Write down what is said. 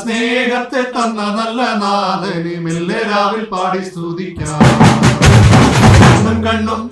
സ്നേഹത്തെ തന്ന നല്ല നാഥനെ മെല്ലെ രാവിൽ പാടി സ്തുതിക്കാം. കണ്ണും കണ്ണും